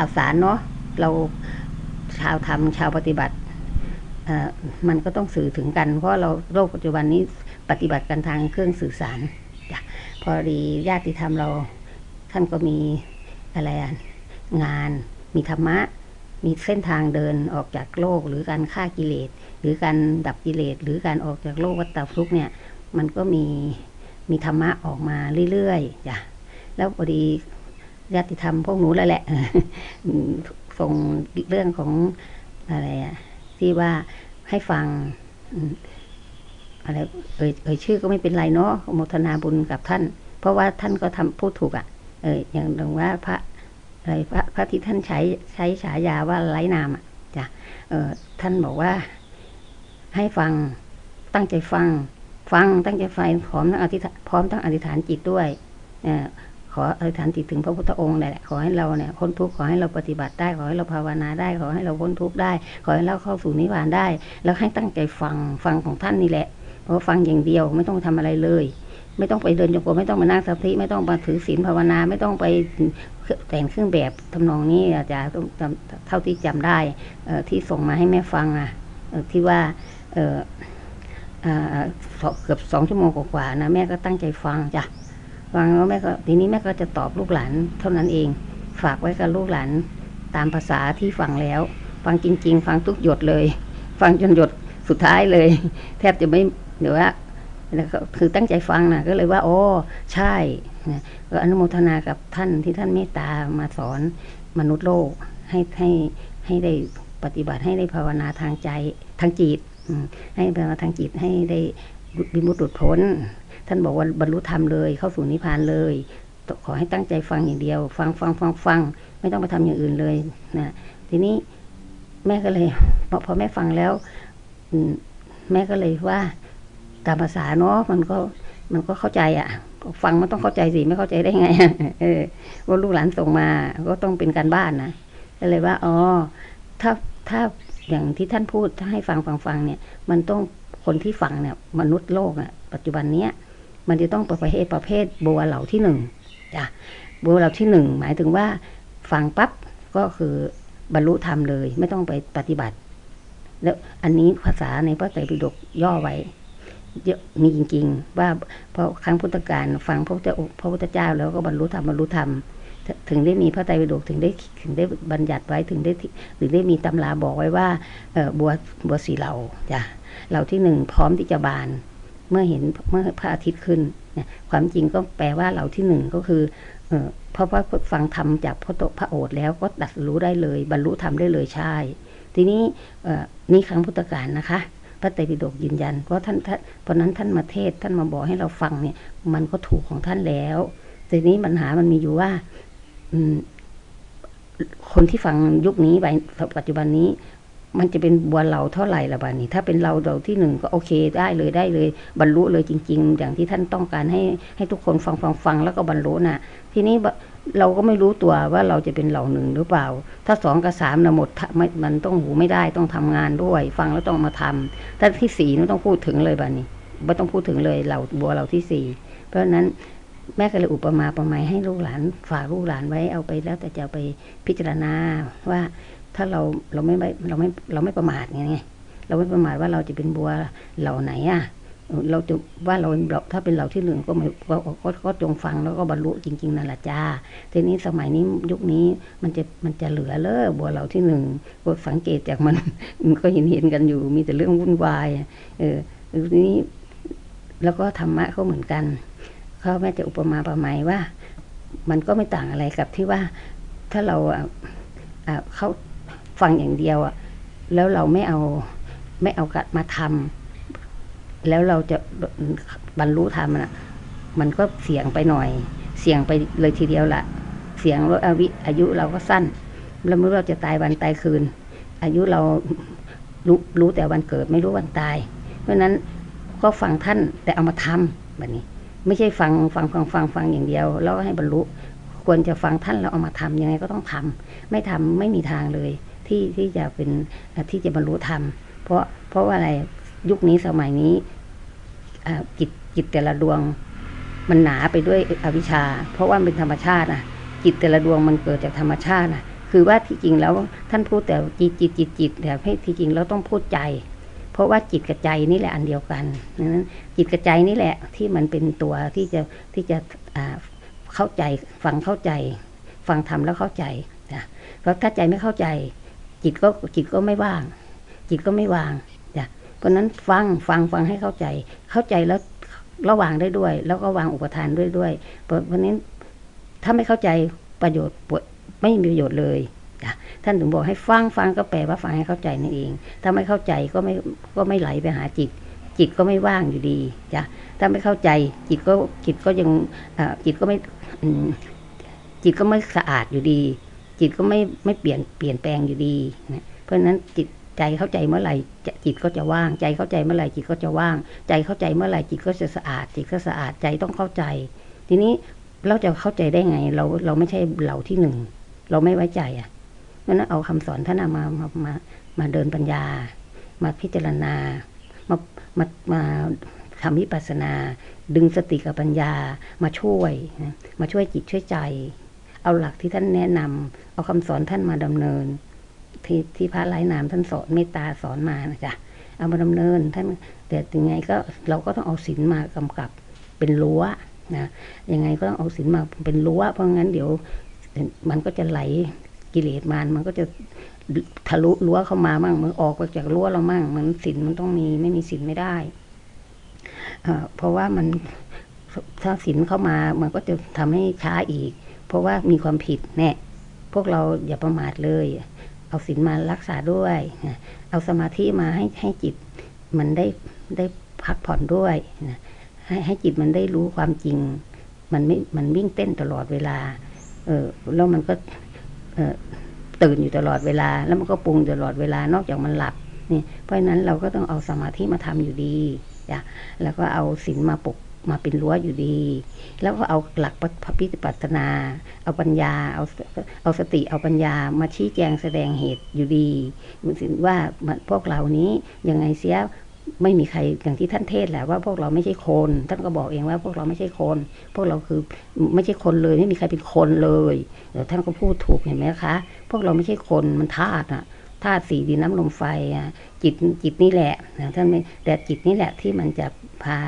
ข่าวสารเนาะเราชาวทำชาวปฏิบัติมันก็ต้องสื่อถึงกัน เพราะเราโลกปัจจุบันนี้ปฏิบัติกันทางเครื่องสื่อสารพอดีญาติธรรมเราท่านก็มีอะไรงานมีธรรมะ มีเส้นทางเดินออกจากโลกหรือการฆ่ากิเลส หรือการดับกิเลส หรือการออกจากโลกวัฏฏะทุกเนี่ย มันก็มีมีธรรมะออกมาเรื่อยๆจ้ะแล้วพอดี ญาติธรรมพวกหนูแล้วแหละส่งเรื่องของอะไรอะที่ว่าให้ฟังอะไรเอ่ยเอ่ยชื่อก็ไม่เป็นไรเนาะโมทนาบุญกับท่าน เพราะว่าท่านก็ทำพูดถูกอะ่ะ เอออย่างหนึ่งว่าพระอะไรพระพระที่ท่านใช้ใช้ฉายาว่าไร้นามอะจ้ะเออท่านบอกว่า ให้ฟังตั้งใจฟัง ฟังตั้งใจฟังพร้อมทั้งอธิษฐานพร้อมทั้งอธิษฐานจิตด้วยเออขออธิษฐานจิตถึงพระพุทธองค์นี่แหละขอให้เราเนี่ยพ้นทุกข์ขอให้เราปฏิบัติได้ขอให้เราภาวนาได้ ขอให้เราพ้นทุกข์ได้ ขอให้เราเข้าสู่นิพพานได้ แล้วให้ตั้งใจฟังฟังของท่านนี่แหละเพราะฟังอย่างเดียวไม่ต้องทำอะไรเลย ไม่ต้องไปเดินจงกรมไม่ต้องมานั่งสมาธิไม่ต้องมาถือศีลภาวนาไม่ต้องไปแต่งเครื่องแบบทำนองนี้อาจารย์เท่าที่จำได้เออที่ส่งมาให้แม่ฟังอะออที่ว่าเออเกือบสองชั่วโมงกว่าๆนะแม่ก็ตั้งใจฟังจ้ะ ฟังแล้วแม่ก็ทีนี้แม่ก็จะตอบลูกหลานเท่านั้นเอง ฝากไว้กับลูกหลานตามภาษาที่ฟังแล้ว ฟังจริง ๆ ฟังทุกหยดเลย ฟังจนหยดสุดท้ายเลย แทบจะไม่เดี๋ยวว่าคือตั้งใจฟังนะก็เลยว่า โอ้ใช่ก็อนุโมทนากับท่านที่ท่านเมตตามาสอนมนุษย์โลกให้ให้ให้ได้ปฏิบัติให้ได้ภาวนาทางใจทางจิตให้ภาวนาทางจิตให้ได้บิมุตติหลุดพ้น ท่านบอกว่าบรรลุธรรมเลย เข้าสู่นิพพานเลย ขอให้ตั้งใจฟังอย่างเดียว ฟังฟังฟังฟังไม่ต้องไปทำอย่างอื่นเลยนะทีนี้แม่ก็เลยพอพอแม่ฟังแล้วแม่ก็เลยว่าตามภาษาเนาะมันก็มันก็เข้าใจอะ่ะ ฟังมันต้องเข้าใจสิไม่เข้าใจได้ไงเออว่าลูกหลานส่งมา ก็ต้องเป็นการบ้านนะก็เลยว่าอ๋อถ้าถ้าอย่างที่ท่านพูดถ้าให้ฟังฟังฟังเนี่ย มันต้องคนที่ฟังเนี่ย มนุษย์โลกอะ ปัจจุบันเนี้ย มันจะต้องประเภทประเภทบัวเหล่าที่หนึ่งจ้ะบัวเหล่าที่หนึ่งหมายถึงว่าฟังปั๊บก็คือบรรลุธรรมเลย ไม่ต้องไปปฏิบัติ แล้วอันนี้ภาษาในพระไตรปิฎกย่อไว้เยอะมีจริง ๆ ว่าเพราะครั้งพุทธกาลฟังพระพุทธพระพุทธเจ้า แล้วก็บรรลุธรรมบรรลุธรรม ถึงได้มีพระไตรปิฎกถึงได้ถึงได้บัญญัติไว้ถึงได้หรือได้มีตำราบอกไว้ว่าบัวบัวสีเหล่าจ้ะเหล่าที่หนึ่งพร้อมที่จะบาน เมื่อเห็นเมื่อพระอาทิตย์ขึ้นเนี่ยความจริงก็แปลว่าเหล่าที่หนึ่งก็คือเออพราะว่าฟังธรรมจากพระโตพระโอษแล้วก็ตัดรู้ได้เลย บรรลุธรรมได้เลยใช่ ทีนี้เออนี่ครั้งพุทธกาลนะคะ พระไตรปิฎกยืนยัน เพราะท่านท่านเพราะนั้นท่านมาเทศท่านมาบอกให้เราฟังเนี่ย มันก็ถูกของท่านแล้วทีนี้ปัญหามันมีอยู่ว่าอืคนที่ฟังยุคนี้ไปปัจจุบันนี้ มันจะเป็นบัวเราเท่าไหร่ละบ้านี้ถ้าเป็นเราเราที่หนึ่งก็โอเคได้เลยได้เลย บรรลุเลยจริง ๆ อย่างที่ท่านต้องการให้ให้ทุกคนฟังฟังฟังแล้วก็บรรลุน่ะ ทีนี้เราก็ไม่รู้ตัวว่าเราจะเป็นเหล่าหนึ่งหรือเปล่า ถ้าสองกับสามเนะหมดไม่มันต้องหูไม่ได้ต้องทำงานด้วย ฟังแล้วต้องมาทำถ้าที่สี่ไม่ต้องพูดถึงเลยบ้านี้ไม่ต้องพูดถึงเลยเราบัวเราที่สี่เพราะฉะนั้นแม่ก็เลยอุปมาประมยให้ลูกหลานฝากลูกหลานไว้เอาไปแล้วแต่จะไปพิจารณาว่า ถ้าเราเราไม่เราไม่เราไม่ประมาทไงเราไม่ประมาทว่าเราจะเป็นบัวเหล่าไหนอะเราจะว่าเราถ้าเป็นเหล่าที่หนึ่งก็ไม่ก็ก็จงฟังแล้วก็บรรลุจริง ๆนั่นแหละจ้าทีนี้สมัยนี้ยุคนี้มันจะมันจะเหลือเลยบัวเหล่าที่หนึ่งก็สังเกตจากมันมันก็เห็นเห็นกันอยู่ มีแต่เรื่องวุ่นวายเออทีนี้ แล้วก็ธรรมะเขาเหมือนกันเขาแม่จะอุปมาประไมยว่า มันก็ไม่ต่างอะไรกับที่ว่า ถ้าเราเขา ฟังอย่างเดียวอะแล้วเราไม่เอาไม่เอากัดมาทำแล้วเราจะบรรลุธรรมอะมันก็เสี่ยงไปหน่อย เสี่ยงไปเลยทีเดียวละเสี่ยงลดอาวิอายุเราก็สั้น แล้วไม่รู้เราจะตายวันตายคืน อายุเรารู้รู้แต่วันเกิดไม่รู้วันตาย เพราะนั้นก็ฟังท่านแต่เอามาทำแบบนี้ ไม่ใช่ฟังฟังฟังฟังฟังอย่างเดียว แล้วให้บรรลุควรจะฟังท่านแล้วเอามาทำยังไงก็ต้องทำไม่ทำไม่มีทางเลย ที่ที่จะเป็นที่จะบรรลุธรรม เพราะเพราะว่าอะไรยุคนี้สมัยนี้จิตจิตแต่ละดวงมันหนาไปด้วยอวิชชา เพราะว่าเป็นธรรมชาตินะจิตแต่ละดวงมันเกิดจากธรรมชาตินะคือว่าที่จริงแล้วท่านพูดแต่จิตจิตจิตจิตแต่ให้ที่จริงเราต้องพูดใจ เพราะว่าจิตกับใจนี่แหละอันเดียวกันนั้นจิตกับใจนี่แหละที่มันเป็นตัวที่จะที่จะเข้าใจฟังเข้าใจ ฟังทำแล้วเข้าใจนะเพราะถ้าใจไม่เข้าใจ จิตก็จิตก็ไม่ว่าง จิตก็ไม่วางจ้ะเพราะนั้นฟังฟังฟังให้เข้าใจ เข้าใจแล้วระวางได้ด้วย แล้วก็วางอุปทานด้วยด้วย เพราะนั้นถ้าไม่เข้าใจประโยชน์ไม่มีประโยชน์เลยท่านถึงบอกให้ฟังฟังก็แปลว่าฟังให้เข้าใจนั่นเอง ถ้าไม่เข้าใจก็ไม่ก็ไม่ไหลไปหาจิต จิตก็ไม่ว่างอยู่ดีจ้ะถ้าไม่เข้าใจจิตก็จิตก็ยังจิตก็ไม่จิตก็ไม่สะอาดอยู่ดี จิตก็ไม่ไม่เปลี่ยนเปลี่ยนแปลงอยู่ดีนะเพราะฉะนั้นจิตใจเข้าใจเมื่อไหร่จิตก็จะว่าง ใจเข้าใจเมื่อไหร่จิตก็จะว่าง ใจเข้าใจเมื่อไหร่จิตก็จะสะอาด จิตก็สะอาดใจต้องเข้าใจ ทีนี้เราจะเข้าใจได้ไง เราเราไม่ใช่เหล่าที่หนึ่งเราไม่ไว้ใจอะเพราะนั้นเอาคำสอนท่านมามามามาเดินปัญญา มาพิจารณา มามามาทำวิปัสสนา ดึงสติกับปัญญามาช่วยนะมาช่วยจิตช่วยใจ เอาหลักที่ท่านแนะนำเอาคำสอนท่านมาดำเนิน ที่ที่พระไร้นามท่านสอนเมตตาสอนมานะจ๊ะเอามาดำเนินท่านแต่ยังไงก็เราก็ต้องเอาศีลมากำกับเป็นรั้วนะยังไงก็ต้องเอาศีลมาเป็นรั้วเพราะงั้นเดี๋ยวมันก็จะไหลกิเลสมานมันก็จะทะลุรั้วเข้ามามั่งมันออกไปจากรั้วเรามั่งมันศีลมันต้องมีไม่มีศีลไม่ได้เพราะว่ามันถ้าศีลเข้ามามันก็จะทำให้ช้าอีก เพราะว่ามีความผิดแน่พวกเราอย่าประมาทเลย เอาศีลมารักษาด้วย เอาสมาธิมาให้ให้จิตมันได้ได้พักผ่อนด้วยนะให้ให้จิตมันได้รู้ความจริง มันไม่มันวิ่งเต้นตลอดเวลา เออแล้วมันก็เออตื่นอยู่ตลอดเวลา แล้วมันก็ปรุงตลอดเวลานอกจากมันหลับนี่เพราะฉะนั้นเราก็ต้องเอาสมาธิมาทำอยู่ดีจ้ะแล้วก็เอาศีลมาปก มาเป็นรั้วอยู่ดี แล้วก็เอาหลักพระพิปัสนา เอาปัญญา เอาเอาสติเอาปัญญามาชี้แจงแสดงเหตุอยู่ดีว่าพวกเรานี้ยังไงเสียไม่มีใครอย่างที่ท่านเทศแหละว่าพวกเราไม่ใช่คน ท่านก็บอกเองว่าพวกเราไม่ใช่คน พวกเราคือไม่ใช่คนเลย ไม่มีใครเป็นคนเลยเดี๋ยวท่านก็พูดถูกเห็นไหมคะ พวกเราไม่ใช่คนมันธาตุอะ ธาตุสีดินน้ำลมไฟจิตจิตนี่แหละท่านไม่แต่จิตนี่แหละที่มันจะพา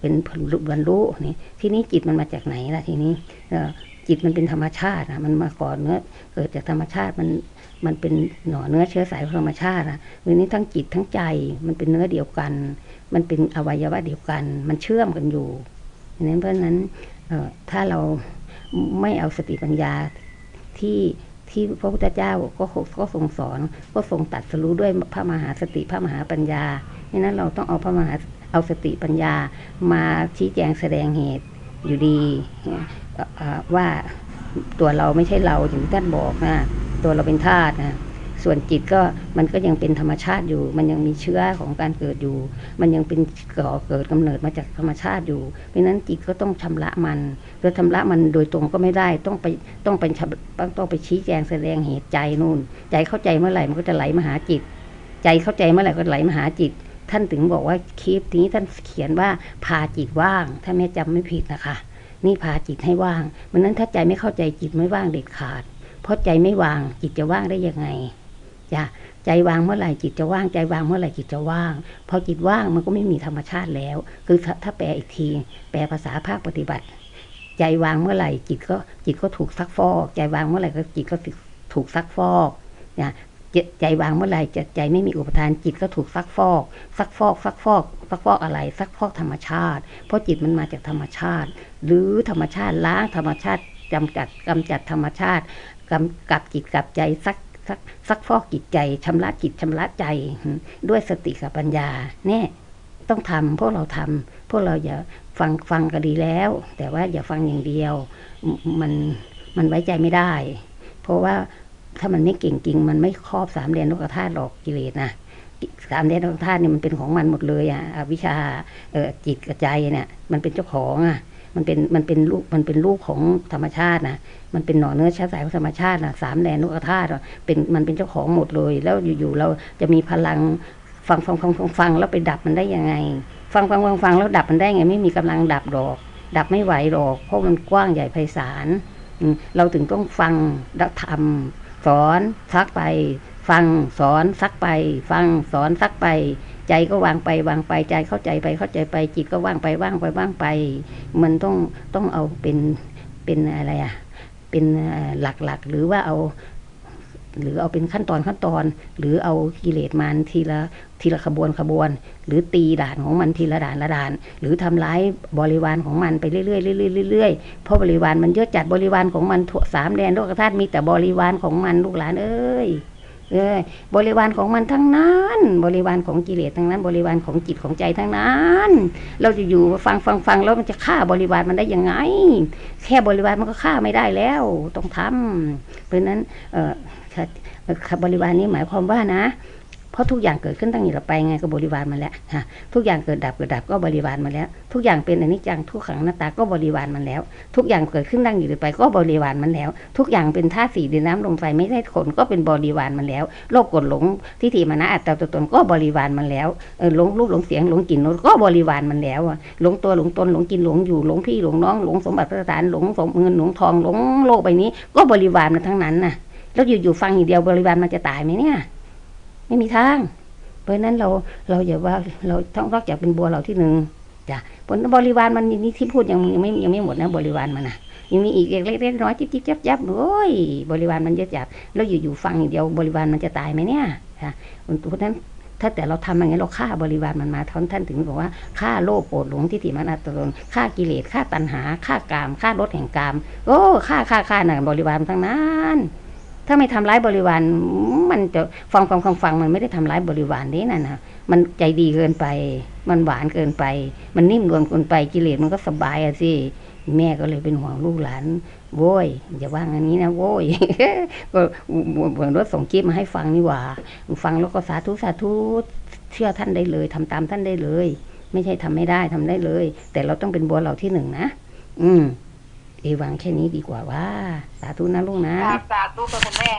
เป็นผลบรรลุนี่ทีนี้จิตมันมาจากไหนล่ะทีนี้จิตมันเป็นธรรมชาติอะมันมาก่อนเนื้อเกิดจากธรรมชาติมันมันเป็นหน่อเนื้อเชื้อสายธรรมชาติอะวันนี้ทั้งจิตทั้งใจมันเป็นเนื้อเดียวกัน มันเป็นอวัยวะเดียวกัน มันเชื่อมกันอยู่นั้นเพราะฉะนั้นถ้าเราไม่เอาสติปัญญาที่ ที่พระพุทธเจ้าก็ก็ทรงสอนก็ทรงตัดสรู้ด้วยพระมหาสติพระมหาปัญญาดังนั้นเราต้องเอาพระมหาเอาสติปัญญามาชี้แจงแสดงเหตุอยู่ดีว่าตัวเราไม่ใช่เราอย่างที่ท่านบอกนะ ตัวเราเป็นธาตุนะ ส่วนจิตก็มันก็ยังเป็นธรรมชาติอยู่ มันยังมีเชื้อของการเกิดอยู่ มันยังเป็นก่อเกิดกำเนิดมาจากธรรมชาติอยู่ เพราะนั้นจิตก็ต้องชำระมันเพื่อชำระมันโดยตรงก็ไม่ได้ต้องไปต้องเป็นต้องไปชี้แจงแสดงเหตุใจนู่น ใจเข้าใจเมื่อไหร่มันก็จะไหลมาหาจิต ใจเข้าใจเมื่อไหร่ก็ไหลมาหาจิต ท่านถึงบอกว่าคลิปนี้ท่านเขียนว่าพาจิตว่าง ถ้าแม่จำไม่ผิดนะคะ นี่พาจิตให้ว่างเพราะนั้นถ้าใจไม่เข้าใจจิตไม่ว่างเด็ดขาด เพราะใจไม่วางจิตจะว่างได้ยังไง จะใจวางเมื่อไหร่จิตจะว่างใจวางเมื่อไหร่จิตจะว่าง พอจิตว่างมันก็ไม่มีธรรมชาติแล้ว คือถ้าแปลอีกที แปลภาษาภาคปฏิบัติ ใจวางเมื่อไหร่จิตก็จิตก็ถูกซักฟอก ใจวางเมื่อไหร่ก็จิตก็ถูกซักฟอกนะใจวางเมื่อไหร่จใจไม่มีอุปทานจิตก็ถูกซักฟอก ซักฟอกซักฟอกซักฟอกอะไรซักฟอกธรรมชาติ เพราะจิตมันมาจากธรรมชาติ หรือธรรมชาติล้างธรรมชาติจำกัดกำจัดธรรมชาติกำกับจิตกับใจซัก ซักซักฟอกจิตใจชำระจิตชำระใจ ด้วยสติกับปัญญาเนี่ยต้องทำพวกเราทำพวกเราอย่าฟังฟังก็ดีแล้ว แต่ว่าอย่าฟังอย่างเดียว มันมันไว้ใจไม่ได้ เพราะว่าถ้ามันไม่เก่งจริง มันไม่ครอบสามเดนโลกธาตุหรอกกิเลสนะสามเดนโลกธาตุเนี่ยมันเป็นของมันหมดเลยอะวิชาเออจิตกับใจเนี่ยมันเป็นเจ้าของอะ มันเป็นมันเป็นลูกมันเป็นลูกของธรรมชาตินะมันเป็นหน่อเนื้อช้าสายของธรรมชาตินะสามแดนนุกธาตุเป็นมันเป็นเจ้าของหมดเลย แล้วอยู่ๆเราจะมีพลังฟังฟังฟังฟังฟังแล้วไปดับมันได้ยังไง ฟังฟังฟังฟังแล้วดับมันได้ไง ไม่มีกำลังดับดอก ดับไม่ไหวหรอกเพราะมันกว้างใหญ่ไพศาลเราถึงต้องฟังแล้วทำสอนซักไป ฟังสอนซักไป ฟังสอนซักไป ใจก็วางไปวางไปใจเข้าใจไปเข้าใจไป จิตก็ว่างไปว่างไปว่างไป มันต้องต้องเอาเป็นเป็นอะไรอะเป็นหลักๆ หรือว่าเอา หรือเอาเป็นขั้นตอนขั้นตอน หรือเอากิเลสมันทีละทีละขบวนขบวน หรือตีด่านของมันทีละด่านละด่าน หรือทำร้ายบริวารของมันไปเรื่อยๆเรื่อยๆเรื่อยๆเพราะบริวารมันเยอะจัดบริวารของมันทั่วสามแดนโลกธาตุมีแต่บริวารของมันลูกหลานเอ้ย เออบริวารของมันทั้งนั้น บริวารของกิเลสทั้งนั้น บริวารของจิตของใจทั้งนั้น เราจะอยู่ฟังฟังฟังแล้วมันจะฆ่าบริวารมันได้ยังไง แค่บริวารมันก็ฆ่าไม่ได้แล้วต้องทำเพราะฉะนั้นเอ่อค่ะบริวารนี้หมายความว่านะ เพราะทุกอย่างเกิดขึ้นตั้งอยู่ล้วไปไงก็บริวารมาแล้วฮะทุกอย่างเกิดดับเกิดดับก็บริวารมาแล้ว ทุกอย่างเป็นอนิจจังทุกขังหน้าตาก็บริวารมันแล้ว ทุกอย่างเกิดขึ้นตั้งอยู่แล้วไปก็บริวารมันแล้ว ทุกอย่างเป็นธาตุสี่ดินน้ำลมไฟไม่ใช่คนก็เป็นบริวารมันแล้วโลภกดหลงทิฏฐิมานะอัตตาตัวตนก็บริวารมันแล้วเออหลงรูปหลงเสียงหลงกลิ่นก็บริวารมันแล้วอะหลงตัวหลงตนหลงกินหลงอยู่หลงพี่หลงน้องหลงสมบัติพระสถานหลงสมเงินหลงทองหลงโลกใบนี้ ก็บริวารมันทั้งนั้นน่ะแล้วอยู่ๆฟังอย่างเดียวบริวารมันจะตายไหมเนี่ย ไม่มีทาง เพราะนั้นเราเราอย่าว่าเราต้องนอกจากเป็นบัวเราที่หนึ่งจ้ะผลบริวารมันนี่ที่พูดยังยังไม่ยังไม่หมดนะ บริวารมันนะยังมีอีกเล็กๆน้อยจิ๊บจิ๊บจับจับโอ้ยบริวารมันเยอะจัดแล้วอยู่ๆฟังอย่างเดียวบริวารมันจะตายไหมเนี่ยค่ะเพราะนั้นถ้าแต่เราทำอย่างนี้เราฆ่าบริวารมันมาท่านท่านถึงบอกว่าฆ่าโลภโกรธหลงทิฏฐิมานะตนฆ่ากิเลสฆ่าตัณหาฆ่ากามฆ่ารถแห่งกามโอ้ฆ่าฆ่าฆ่าหน่ะบริวารทั้งนั้น ถ้าไม่ทำร้ายบริวารมันจะฟังฟังฟังฟังมันไม่ได้ทำร้ายบริวารนี่น่ะนะมันใจดีเกินไป มันหวานเกินไป มันนิ่มนวลเกินไปกิเลสมันก็สบายอะสิแม่ก็เลยเป็นห่วงลูกหลานโว้ยอย่าว่างันนี้นะโว้ยก็เหมือนรถส่งคลิปมาให้ฟังนี่หว่า ฟังแล้วก็สาธุสาธุเชื่อท่านได้เลยทำตามท่านได้เลย ไม่ใช่ทำไม่ได้ทำได้เลย แต่เราต้องเป็นบัวเราที่หนึ่งนะอืม เอวังแค่นี้ดีกว่าว่า สาธุนะลุงนะ สาธุกับคุณแม่